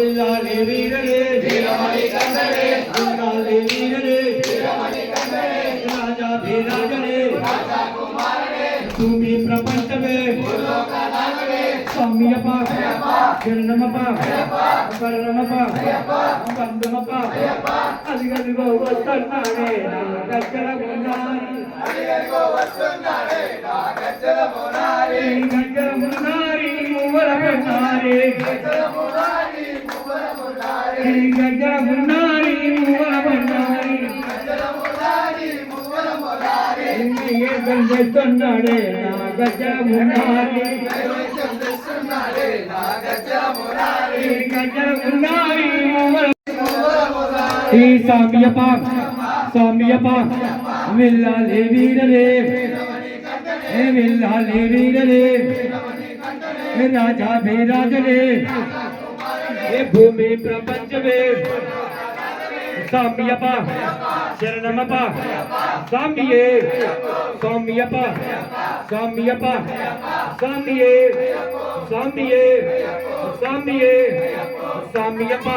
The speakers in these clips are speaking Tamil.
அருளாலே வீரனே. வீரமணி கண்ணனே அருளாலே வீரனே. வீரமணி கண்ணனே ராஜா வீராஜனே ராஜா குமாரனே. தூமி பிரபஞ்சமே. பூலோகநாதனே சம்மியப்பா ஐயப்பா கருணமப்பா ஐயப்பா. கருணமப்பா ஐயப்பா. பந்தமப்பா ஐயப்பா. அதிகதிகோ வస్తున్నాனே நாகச்சல முன்னாரி அதிகதிகோ வస్తున్నాனே நாகச்சல சொன்னாடே நாகஜ முன்னாடி. சாமியப்பா சாமியப்பா வில்லாலே வீரரே. வில்லாலே வீரரே. ராஜா பேராஜரே ராஜா ये भूमि प्रपंचवे சாமியப்ப சரணமப்ப சாமியே சாமியப்ப சாமியப்ப சாமியே சாமியே சாமியே சாமியப்ப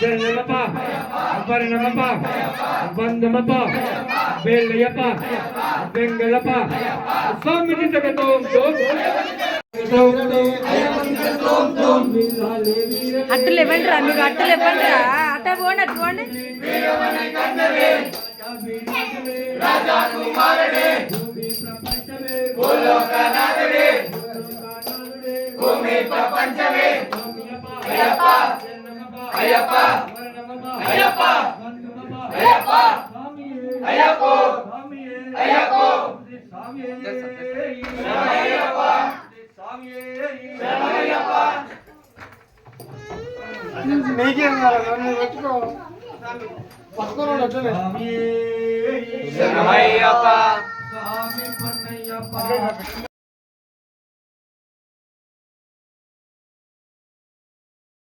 சரணமப்ப பரணமப்ப வந்தமப்ப வேலையப்ப வெங்கலப்ப சாமி ஜகத்தோம் தோம் ஐயப்பன் ஜகத்தோம் தோம் వరణమప్ప వందమప్ప వేలయప్ప వెంగళప్ప స్వామి జగతోం తోం అట్టలు ఇవ్వండి రా మీకు అట్టలు ఇవ్వండి రా అట్ట పోండి అట్టు పోండి భూమి ప్రపంచమే అయ్యప్ప అయ్యప్ప అయ్యప్ప అయ్యప్ప అయ్యప్ప అయ్యప్ప నీకేం కాలేదు నువ్వు పెట్టుకో. పక్కన